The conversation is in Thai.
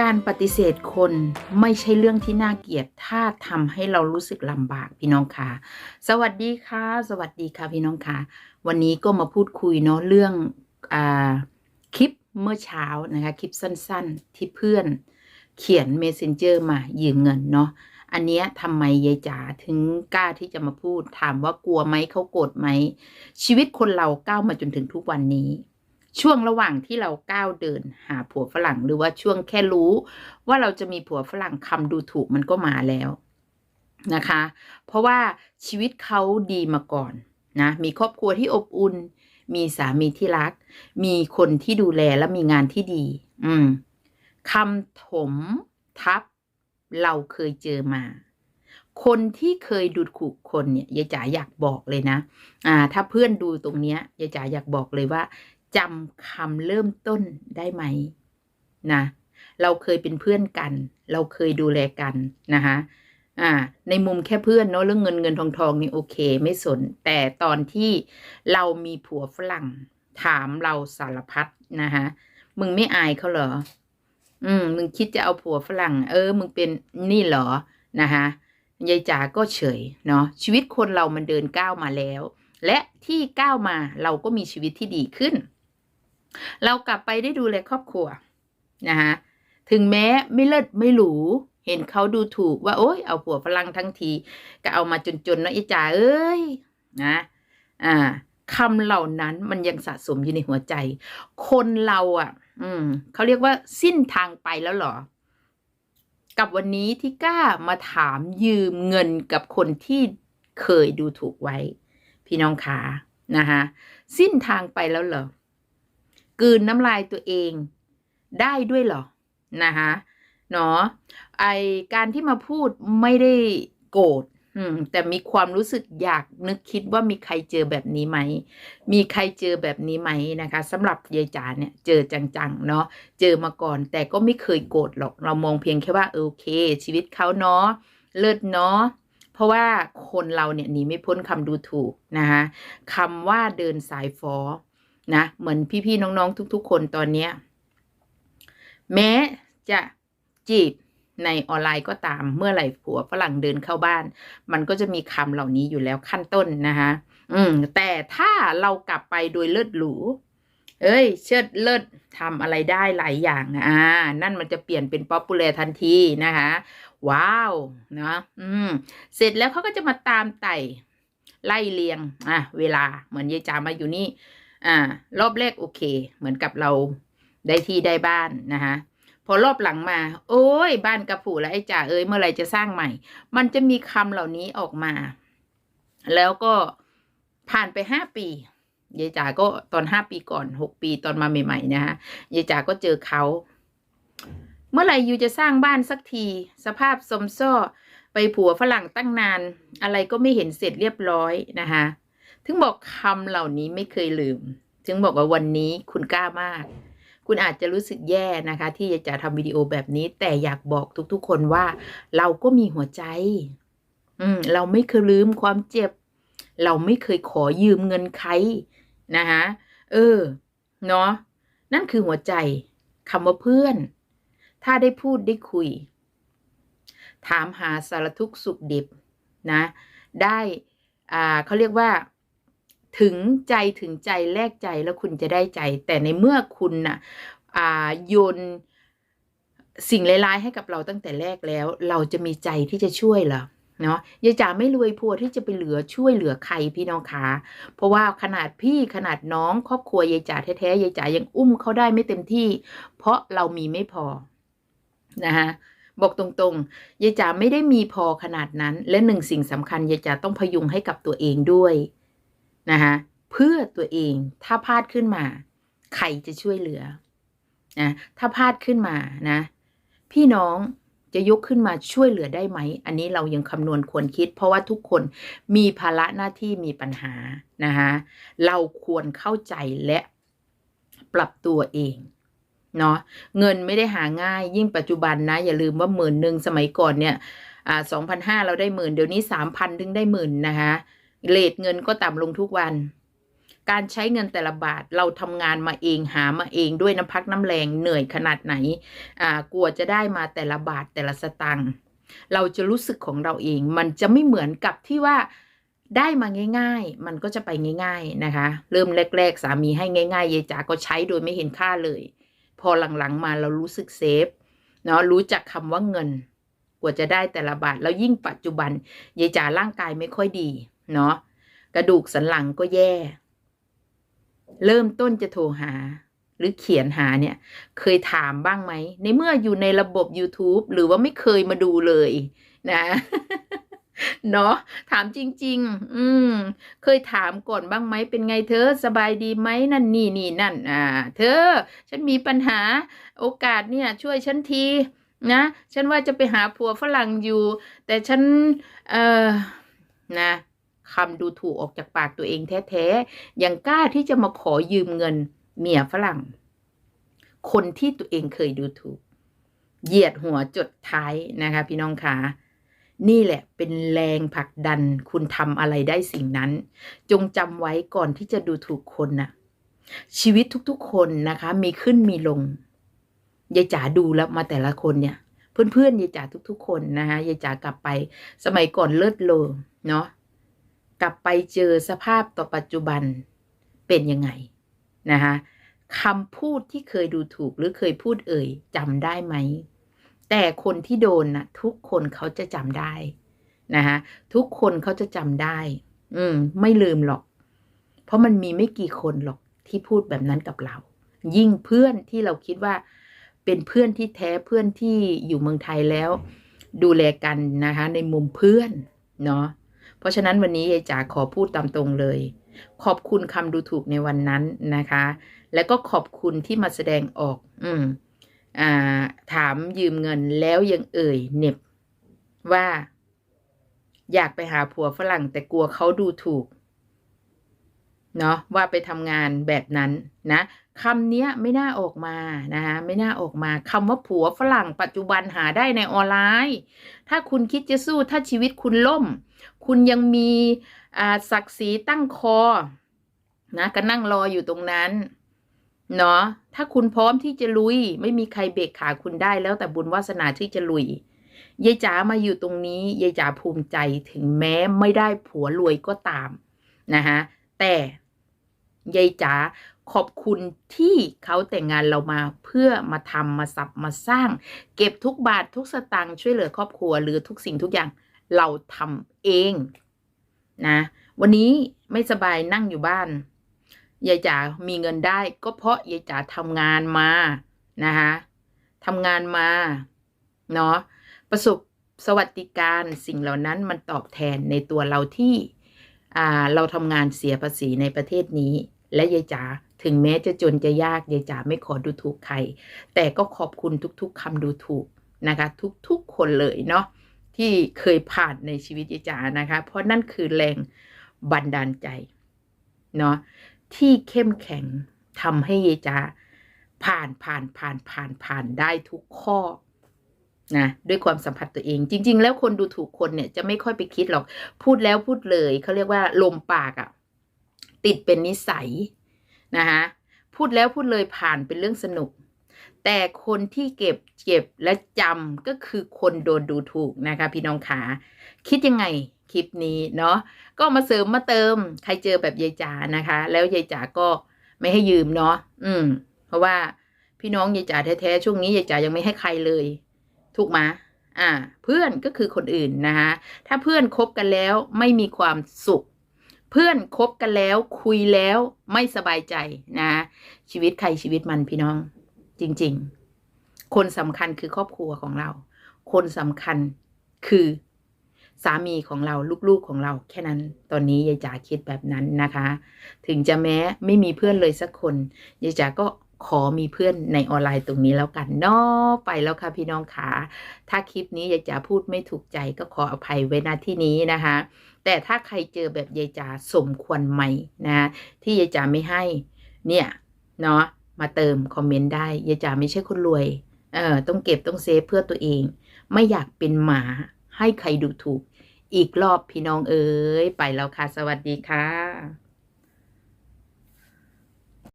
การปฏิเสธคนไม่ใช่เรื่องที่น่าเกลียด ถ้าทำให้เรารู้สึกลำบากพี่น้องค่ะ สวัสดีค่ะ สวัสดีค่ะพี่น้องค่ะ วันนี้ก็มาพูดคุยเนาะเรื่องอคลิปเมื่อเช้านะคะคลิปสั้นๆที่เพื่อนเขียน Messenger มายืมเงินเนาะอันเนี้ยทำไมยายจ๋าถึงกล้าที่จะมาพูด ถามว่ากลัวไหมเขาโกรธไหมชีวิตคนเราก้าวมาจนถึงทุกวันนี้ ช่วงระหว่างที่เราก้าวเดินหาผัวฝรั่งหรือว่าช่วงแค่รู้ ว่าเราจะมีผัวฝรั่งคำดูถูกมันก็มาแล้วนะคะ เพราะว่าชีวิตเขาดีมาก่อนนะมีครอบครัวที่อบอุ่น มีสามีที่รัก มีคนที่ดูแลและมีงานที่ดี อืมคำถมทับเราเคยเจอมา คนที่เคยดูถูกคนเนี่ยยายจ๋าอยากบอกเลยนะ อ่า ถ้าเพื่อนดูตรงเนี้ยยายจ๋าอยากบอกเลยว่า จำคำเริ่มต้นได้ไหมนะเราเคยเป็นเพื่อนกัน เราเคยดูแลกันนะคะอ่าในมุมแค่เพื่อนเนาะเรื่องเงินเงินทองทองนี่โอเคไม่สน แต่ตอนที่เรามีผัวฝรั่งถามเราสารพัดนะคะมึงไม่อายเขาเหรอ อืม มึงคิดจะเอาผัวฝรั่ง เออ มึงเป็นนี่เหรอนะคะยายจ๋าก็เฉยเนาะชีวิตคนเรามันเดินก้าวมาแล้ว และที่ก้าวมาเราก็มีชีวิตที่ดีขึ้น เรากลับไปได้ดูแลครอบครัวนะคะถึงแม้ไม่เลิศไม่หรูเห็นเขาดูถูกว่า โอ้ยเอาผัวฝรั่งทั้งที ก็เอามาจนๆนะไอ้จ๋าเอ้ยนะอ่าคำเหล่านั้นมันยังสะสมอยู่ในหัวใจ คนเราอะ อืมเขาเรียกว่าสิ้นทางไปแล้วเหรอ กับวันนี้ที่กล้ามาถามยืมเงินกับคนที่เคยดูถูกไว้ พี่น้องขานะคะสิ้นทางไปแล้วเหรอ กืนน้ำลายตัวเองได้ด้วยเหรอนะคะเนาะไอการที่มาพูดไม่ได้โกรธอืมแต่มีความรู้สึกอยากนึกคิดว่ามีใครเจอแบบนี้ไหม มีใครเจอแบบนี้ไหมนะคะสำหรับยายจ๋าเนี่ยเจอจังๆเนาะเจอมาก่อน แต่ก็ไม่เคยโกรธหรอก เรามองเพียงแค่ว่าโอเค ชีวิตเขาเนาะเลิศเนาะเพราะว่าคนเราเนี่ยหนีไม่พ้นคำดูถูกนะคะคำว่าเดินสายฟอ นะเหมือนพี่ๆน้องๆทุก ๆ คนตอนเนี้ยแม้จะจีบในออนไลน์ก็ตามเมื่อไหร่ผัวฝรั่งเดินเข้าบ้าน มันก็จะมีคำเหล่านี้อยู่แล้วขั้นต้นนะคะอืม แต่ถ้าเรากลับไปโดยเลิศหรูเอ้ย เชิดเลิศทำอะไรได้หลายอย่างอ่า นั่นมันจะเปลี่ยนเป็นป๊อปปูล่ทันทีนะคะ ว้าวเนาะอืม เสร็จแล้วเขาก็จะมาตามไต่ไล่เลียง อะ เวลาเหมือนยายจามาอยู่นี่ อ่ารอบแรกโอเค เหมือนกับเราได้ที่ได้บ้านนะคะพอรอบหลังมา โอ้ย บ้านกระผูแล้วไอ้จ่าเอ้ยเมื่อไรจะสร้างใหม่ มันจะมีคำเหล่านี้ออกมา แล้วก็ผ่านไปห้าปียายจ๋าก็ตอนห้าปีก่อนหกปีตอนมาใหม่ๆนะฮะยายจ๋าก็เจอเขาเมื่อไหร่ยูจะสร้างบ้านสักที สภาพสมซ้อไปผัวฝรั่งตั้งนาน อะไรก็ไม่เห็นเสร็จเรียบร้อยนะคะ ถึงบอกคำเหล่านี้ไม่เคยลืม ถึงบอกว่าวันนี้คุณกล้ามาก คุณอาจจะรู้สึกแย่นะคะ ที่จะทำวิดีโอแบบนี้ แต่อยากบอกทุกๆ คนว่า เราก็มีหัวใจ อืม เราไม่เคยลืมความเจ็บ เราไม่เคยขอยืมเงินใครนะคะเออ เนาะนั่นคือหัวใจคำว่าเพื่อน ถ้าได้พูดได้คุย ถามหาสารทุกข์สุขดิบนะ ได้ อ่าเขาเรียกว่า ถึงใจถึงใจแลกใจแล้วคุณจะได้ใจ แต่ในเมื่อคุณน่ะอ่าโยนสิ่งร้ายๆให้กับเราตั้งแต่แรกแล้ว เราจะมีใจที่จะช่วยเหรอเนาะยายจ๋าไม่รวยพัวที่จะไปเหลือช่วยเหลือใครพี่น้องคะเพราะว่าขนาดพี่ขนาดน้องครอบครัวยายจ๋าแท้ๆยายจ๋ายังอุ้มเขาได้ไม่เต็มที่ เพราะเรามีไม่พอนะคะบอกตรงๆยายจ๋าไม่ได้มีพอขนาดนั้น และหนึ่งสิ่งสำคัญยายจ๋าต้องพยุงให้กับตัวเองด้วย นะคะเพื่อตัวเองถ้าพลาดขึ้นมา ใครจะช่วยเหลือนะถ้าพลาดขึ้นมานะ พี่น้องจะยกขึ้นมาช่วยเหลือได้ไหม อันนี้เรายังคำนวณควรคิด เพราะว่าทุกคนมีภาระหน้าที่มีปัญหานะคะเราควรเข้าใจและปรับตัวเองเนาะเงินไม่ได้หาง่ายยิ่งปัจจุบันนะ อย่าลืมว่าหมื่นหนึ่งสมัยก่อนเนี่ยอ่าสองพันห้าเราได้หมื่นเดี๋ยวนี้สามพันถึงได้หมื่นนะคะ เลทเงินก็ต่ำลงทุกวัน การใช้เงินแต่ละบาทเราทำงานมาเองหามาเองด้วยน้ำพักน้ำแรงเหนื่อยขนาดไหนอ่ากลัวจะได้มาแต่ละบาทแต่ละสตังค์เราจะรู้สึกของเราเอง มันจะไม่เหมือนกับที่ว่าได้มาง่าย ๆ มันก็จะไปง่าย ๆนะคะ เริ่มแรก ๆ สามีให้ง่ายๆยายจ๋าก็ใช้โดยไม่เห็นค่าเลย พอหลังๆมาเรารู้สึกเซฟเนาะรู้จักคำว่าเงิน กว่าจะได้แต่ละบาทแล้วยิ่งปัจจุบันยายจ๋าร่างกายไม่ค่อยดี เนาะกระดูกสันหลังก็แย่ เริ่มต้นจะโทรหา หรือเขียนหาเนี่ย เคยถามบ้างไหม ในเมื่ออยู่ในระบบ YouTube หรือว่าไม่เคยมาดูเลย นะเนาะถามจริง ๆ อืม เคยถามก่อนบ้างไหมเป็นไงเธอสบายดีไหมนั่นนี่นี่นั่น อ่า เธอ ฉันมีปัญหาโอกาสเนี่ย ช่วยฉันที นะ ฉันว่าจะไปหาผัวฝรั่งอยู่ แต่ฉัน เออนะ คำดูถูกออกจากปากตัวเองแท้ๆ ยังกล้าที่จะมาขอยืมเงินเมียฝรั่ง คนที่ตัวเองเคยดูถูก เหยียดหัวจดท้ายนะคะ พี่น้องคะนี่แหละเป็นแรงผลักดันคุณทำอะไรได้สิ่งนั้น จงจำไว้ก่อนที่จะดูถูกคนนะชีวิตทุกๆคนนะคะ มีขึ้นมีลงยายจ๋าดูแล้วมาแต่ละคนเนี่ย เพื่อนๆยายจ๋าทุก ๆ คนนะคะยายจ๋ากลับไป สมัยก่อนเลิศโลเนาะ กลับไปเจอสภาพต่อปัจจุบันเป็นยังไงนะคะคำพูดที่เคยดูถูกหรือเคยพูดเอ่ยจำได้ไหม แต่คนที่โดนนะทุกคนเขาจะจำได้นะคะทุกคนเขาจะจำได้ อืม ไม่ลืมหรอก เพราะมันมีไม่กี่คนหรอกที่พูดแบบนั้นกับเรา ยิ่งเพื่อนที่เราคิดว่า เป็นเพื่อนที่แท้เพื่อนที่อยู่เมืองไทยแล้ว ดูแลกันนะคะ ในมุมเพื่อน เนาะ เพราะฉะนั้นวันนี้ยายจ๋าขอพูดตามตรงเลย ขอบคุณคำดูถูกในวันนั้นนะคะ แล้วก็ขอบคุณที่มาแสดงออก อืมอ่า ถามยืมเงินแล้วยังเอ่ยเน็บว่า อยากไปหาผัวฝรั่งแต่กลัวเขาดูถูก เนาะว่าไปทำงานแบบนั้นนะคำเนี้ยไม่น่าออกมานะคะไม่น่าออกมาคำว่าผัวฝรั่งปัจจุบันหาได้ในออนไลน์ ถ้าคุณคิดจะสู้ถ้าชีวิตคุณล่ม คุณยังมีศักดิ์ศรีตั้งคอนะก็นั่งรออยู่ตรงนั้นเนาะถ้าคุณพร้อมที่จะลุย ไม่มีใครเบรกขาคุณได้แล้วแต่บุญวาสนาที่จะลุยยายจ๋ามาอยู่ตรงนี้ยายจ๋าภูมิใจถึงแม้ไม่ได้ผัวรวยก็ตามนะคะแต่ ยายจ๋าขอบคุณที่เขาแต่งงานเรามาเพื่อมาทำมาสับมาสร้าง เก็บทุกบาททุกสตางค์ช่วยเหลือครอบครัว หรือทุกสิ่งทุกอย่างเราทำเองนะ วันนี้ไม่สบายนั่งอยู่บ้านยายจ๋ามีเงินได้ก็เพราะยายจ๋าทำงานมานะคะทำงานมาเนาะประสบสวัสดิการสิ่งเหล่านั้นมันตอบแทนในตัวเราที่ เราทำงานเสียภาษีในประเทศนี้ และยายจ๋าถึงแม้จะจนจะยากยายจ๋าไม่ขอดูถูกใคร แต่ก็ขอบคุณทุกๆคำดูถูกนะคะ ทุกๆคนเลยเนาะที่เคยผ่านในชีวิตยายจ๋านะคะ เพราะนั่นคือแรงบันดาลใจเนาะที่เข้มแข็งทำให้เยจาผ่านผ่านผ่านผ่านผ่านได้ทุกข้อ นะด้วยความสัมผัสตัวเอง จริง ๆ แล้วคนดูถูกคนเนี่ยจะไม่ค่อยไปคิดหรอก พูดแล้วพูดเลยเขาเรียกว่าลมปากอะ่ะ ติดเป็นนิสัยนะคะพูดแล้วพูดเลยผ่านเป็นเรื่องสนุก แต่คนที่เก็บเก็บและจำก็คือคนโดนดูถูกนะคะ พี่น้องขาคิดยังไงคลิปนี้เนาะก็มาเสริมมาเติม ใครเจอแบบยายจ๋านะคะ แล้วยายจ๋าก็ไม่ให้ยืมเนาะอืม เพราะว่าพี่น้องยายจ๋าแท้ๆช่วงนี้ยายจ๋ายังไม่ให้ใครเลย ถูกไหมอ่า เพื่อนก็คือคนอื่นนะคะถ้าเพื่อนคบกันแล้วไม่มีความสุข เพื่อนคบกันแล้วคุยแล้วไม่สบายใจนะ ชีวิตใครชีวิตมันพี่น้อง จริง ๆ คนสำคัญคือครอบครัวของเรา คนสำคัญคือสามีของเราลูกๆของเรา แค่นั้นตอนนี้ยายจ๋าคิดแบบนั้นนะคะ ถึงจะแม้ไม่มีเพื่อนเลยสักคนยายจ๋าก็ ขอมีเพื่อนในออนไลน์ตรงนี้แล้วกันเนาะไปแล้วค่ะพี่น้องขาถ้าคลิปนี้ยายจ๋าพูดไม่ถูกใจก็ขออภัยไว้ณที่นี้นะคะ แต่ถ้าใครเจอแบบยายจ๋าสมควรไหมนะที่ยายจ๋าไม่ให้เนี่ยเนาะมาเติมคอมเมนต์ได้ยายจ๋าไม่ใช่คนรวยเออต้องเก็บต้องเซฟเพื่อตัวเอง ไม่อยากเป็นหมาให้ใครดูถูก อีกรอบพี่น้องเอ๋ยไปแล้วค่ะ สวัสดีค่ะ